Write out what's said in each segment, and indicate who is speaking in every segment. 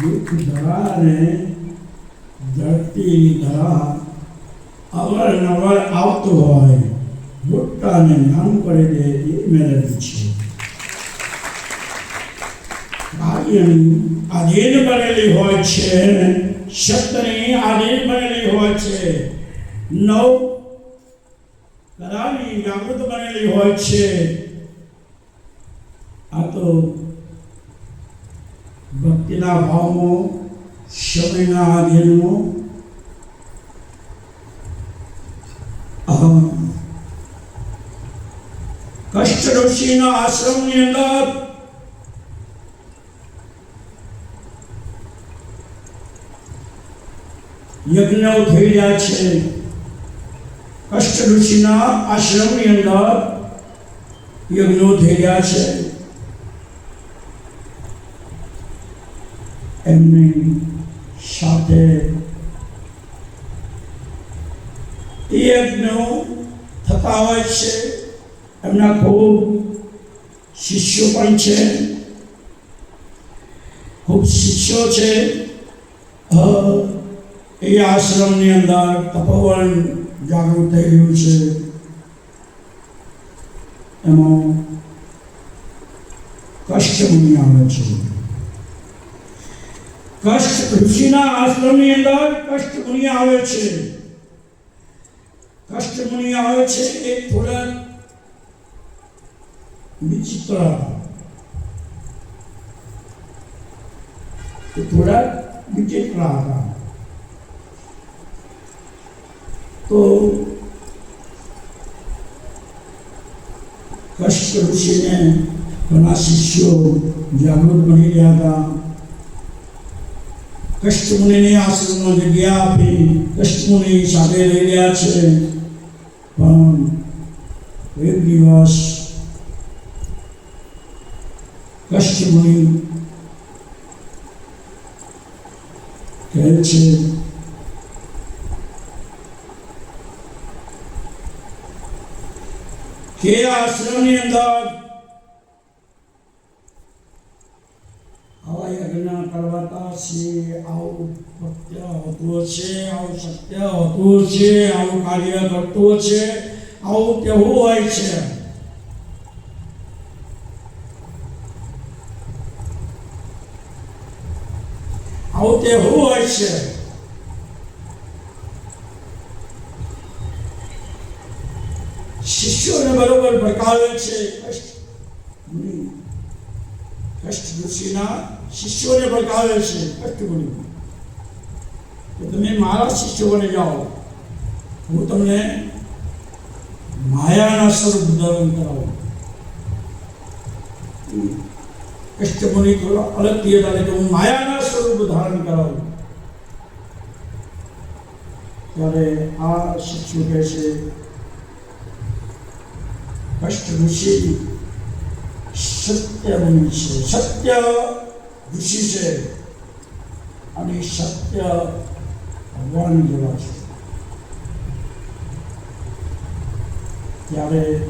Speaker 1: દુઃખ ધરાને ધરતીની ધરા અવારનવાર આવતું હોય, મોટાને નામ કરી દે એ મેળવી છે. કાર્યની આધીન બનેલી હોય છે શબ્દની આધીન બનેલી હોય છે. નવ કલાની જાગૃત બનેલી હોય છે. આ તો ભક્તિના ભાવમાં સમયના આધીનમાં કષ્ટ ઋષિના આશ્રમની અંદર યજ્ઞો થઈ રહ્યા છે. કષ્ટ ઋષિના આશ્રમની અંદર યજ્ઞો થઈ રહ્યા છે એમની સાથે. યજ્ઞો થતા હોય છે. એમના ખૂબ શિષ્યો પણ છે. ખૂબ શિષ્યો છે. એ આશ્રમની અંદર તપોવન જાગૃત થઈ રહ્યું છે. એમાં કષ્ટ આવે છે. કષ્ટ ઋષિના આશ્રમની અંદર કષ્ટ મુનિ આવે છે. કષ્ટ મુનિ આવે છે એ થોડા વિચિત્ર. થોડા વિચિત્ર હતા. તો કષ્ટ ઋષિને ઘણા શિષ્યો જાગૃત બની રહ્યા હતા. કષ્ટમુનિની આશ્રમમાં જગ્યા આપી, કષ્ટમુનિ સાથે લઈ રહ્યા છે. પણ એક દિવસ કષ્ટમુનિ કહે છે, કે આશ્રમની અંદર આવા યજ્ઞ કરવાતા છે, આવું સત્ય હોતું છે, આવું સત્ય હોતું છે, આવું કાર્ય કરતું છે, આવું કેવું હોય છે? આવું કેવું હોય છે? શિષ્યોને બરોબર ભડકાવે છે કષ્ટ ઋષિના શિષ્યોને ભડકાવે છે કષ્ટ મુનિ કે તમે મારા શિષ્યો બની જાઓ. હું તમને માયાના સ્વરૂપ ધારણ કરાવું. કષ્ટમુનિ થોડો અલગ થયા કે હું માયાના સ્વરૂપ ધારણ કરાવું. ત્યારે આ શિષ્યો કહે છે કષ્ટ ઋષિ સત્ય મુનિ સત્ય ઋષિ છે અને સત્ય ભગવાન જેવા છે ત્યારે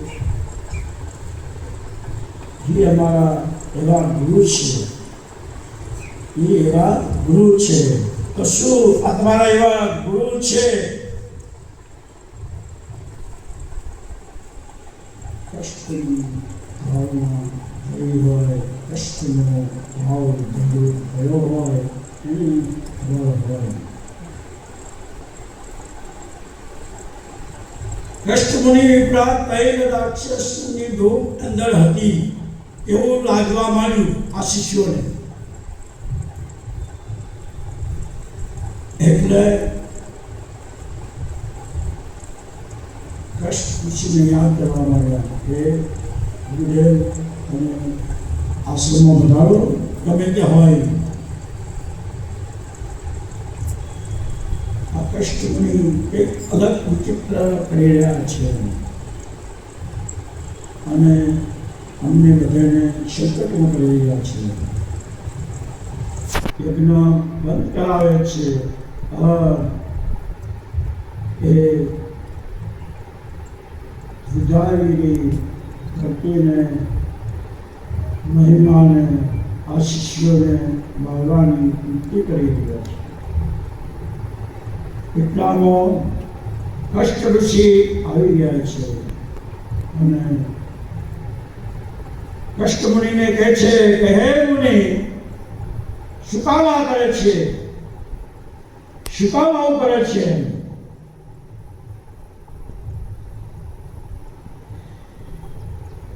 Speaker 1: જે અમારા એવા ગુરુ છે એ એવા ગુરુ છે કશું તમારા એવા ગુરુ છે કષ્ટની ભાવમાં ભરી હોય રાક્ષસની ડોક અંદર હતી એવું લાગવા માંડ્યું આ શિષ્યોને એટલે યાદ કરવા માંડ્યા કે ગુરુદેવ તમે આશ્રમમાં વધારો ગમે તે હોય આ કષ્ટની એક અલગ વિચિત્ર કરી રહ્યા છે અને અમને બધાને સંકટમાં કરી રહ્યા છે યજ્ઞ બંધ કરાવે છે એ જુદાવીની ધરતીને મહિમાને આ શિષ્યોને મુક્તિ કરી દીધા છે. એટલામાં કષ્ટ ઋષિ આવી ગયા છે અને કષ્ટ કહે છે કે, હે મુનિ, શું કરે છે? શું કરે છે?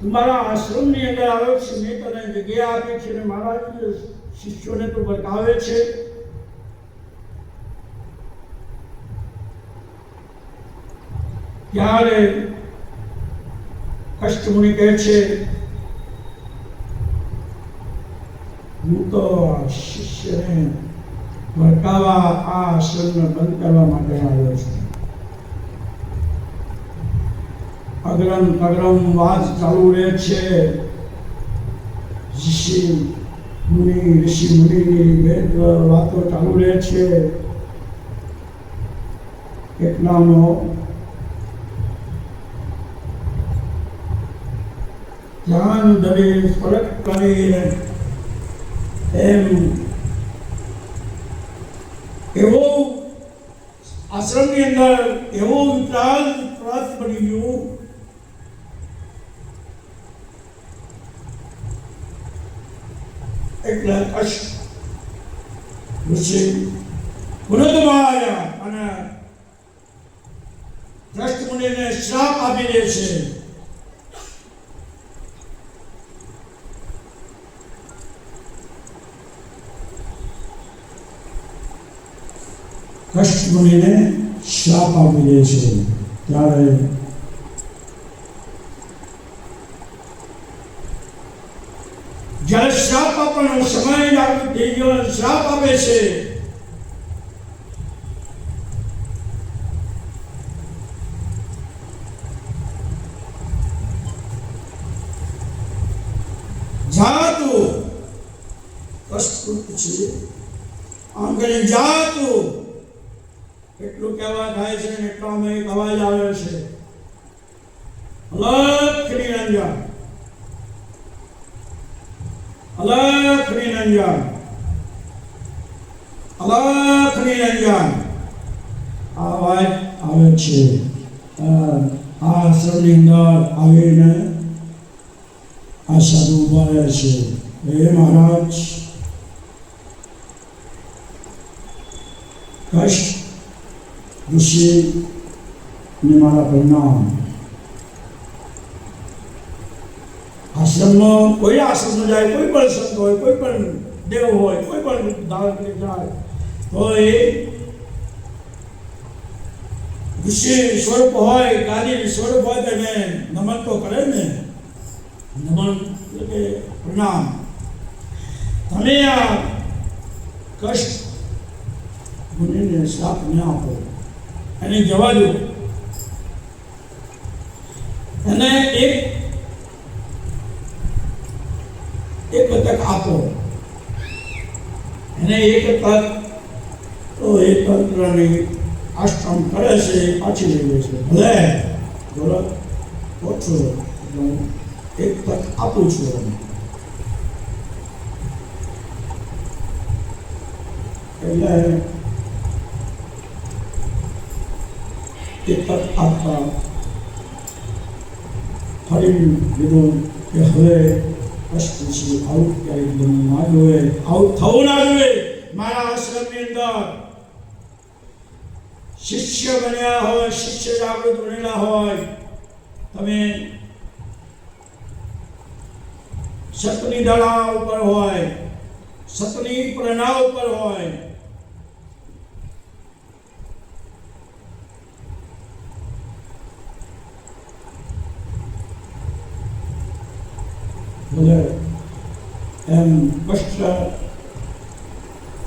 Speaker 1: તમારા આશ્રમની અંદર આવ્યો છે, મેં તને જગ્યા આપી છે અને મારા શિષ્યોને તો બતાવે છે. ત્યારે કષ્ટમુનિ કહે છે, હું તો શિષ્યને ભડકાવા, આ આશ્રમને બંધ કરવા માટે આવ્યો છું. અગ્રમ અગ્રમ વાત ચાલુ રહે છે. ઋષિ મુનિ, ઋષિ મુનિની વેદ વાતો ચાલુ રહે છે. એટલાનો ધ્યાન દરે ફરક કરીને એમ એવો આશ્રમની અંદર એવો વિકરાલ ત્રાસ બની ગયો એટલે કષ્ટ ઋષિ વૃદ્ધમાં આવ્યા અને દ્રષ્ટ મુનિને શ્રાપ આપી દે છે કષ્ટ મુનિને શ્રાપ આપી દે છે ત્યારે જ્યારે શ્રાપ આપવાનો સમય લાગુ થઈ ગયો અને આપે છે જાતું. કષ્ટ છે. આંગણે જાતું. એટલું કહેવા થાય છે એટલો અમે એક અવાજ આવે છે. અલગ નિરંજન અલગ નિરંજન અલગ નિરંજન આ અવાજ આવે છે આ આશ્રમની અંદર આવીને આ સાધુ ઊભા રહે છે હે મહારાજ કષ્ટ ઋષિ ને મારા પરિણામ આશ્રમનો કોઈ આશ્રમ જાય કોઈ પણ સંત હોય કોઈ પણ દેવ હોય કોઈ પણ ધારક જાય એ ઋષિ સ્વરૂપ હોય કાર્ય સ્વરૂપ હોય તેને નમન તો કરે ને? નમન. એટલે કે પ્રણામ. તમે આ કષ્ટ મુનિને શ્રાપ ન આપો. એને જવા દો. એને એક એક તક આપો. એને એક તક તો એ તંત્રની આશ્રમ કરે છે, એ પાછી લઈ લે છે. ભલે ઓછો એક તક આપું છું એને એટલે એક તક આપતા ફરી લીધું કે હવે કષ્ટ છે આવું ક્યારેક બનવું ના જોઈએ આવું થવું ના જોઈએ. મારા આશ્રમની અંદર શિષ્ય બન્યા હોય, શિષ્ય જાગૃત બનેલા હોય. તમે સતની દડા ઉપર હોય, સતની પ્રેરણા ઉપર હોય. એમ કષ્ટ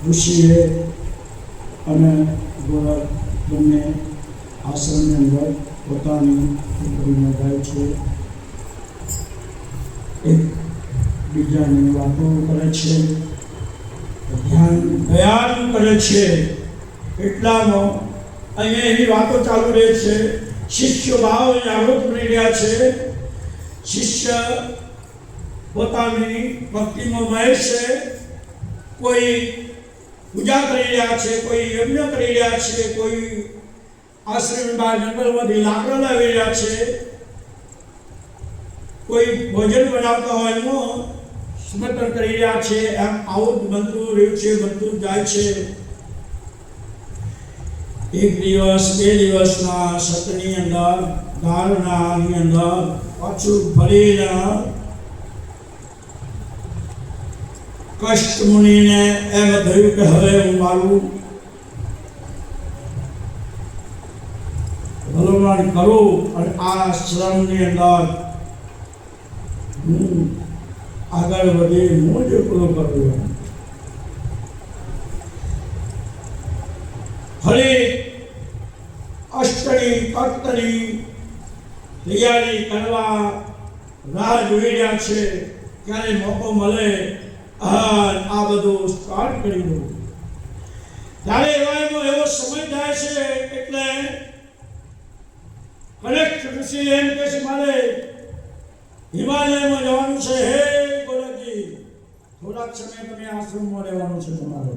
Speaker 1: ઋષિએ અને ગોળક બંને આશ્રમની અંદર પોતાની કરીને ગાય છે. એક બીજાની વાતો કરે છે. ધ્યાન ધ્યાન કરે છે. એટલામાં અહીંયા એની વાતો ચાલુ રહે છે. શિષ્ય ભાવ જાગૃત બની રહ્યા છે. શિષ્ય પોતાની ભક્તિમાં મહેશ છે. કોઈ પૂજા કરી રહ્યા છે, કોઈ યજ્ઞ કરી રહ્યા છે, કોઈ આશ્રમ બહાર જંગલમાંથી લાકડા લાવી રહ્યા છે, કોઈ ભોજન બનાવતા હોય એનું સમર્પણ કરી રહ્યા છે, એમ આવું બનતું રહ્યું છે, બનતું જાય છે. એક દિવસ, બે દિવસના સતની અંદર ધારણાની અંદર પાછું ફરીને કષ્ટ મુનિને એમ થયું કે હવે હું મારું ભલવાન કરું અને આ શ્રમની અંદર હું આગળ વધી હું જ પૂરો કરું ફરી અષ્ટની કર્તની તૈયારી કરવા રાહ જોઈ રહ્યા છે. ક્યારે મોકો મળે આ આ બધું સ્ટાર્ટ કરી દઉં ત્યારે એવા એવો સમય થાય છે, એટલે કનેક્ટ ઋષિ એમ કહે છે, મારે હિમાલયમાં જવાનું છે. હે ગોરખજી થોડાક સમય તમે આશ્રમમાં રહેવાનું છે તમારે.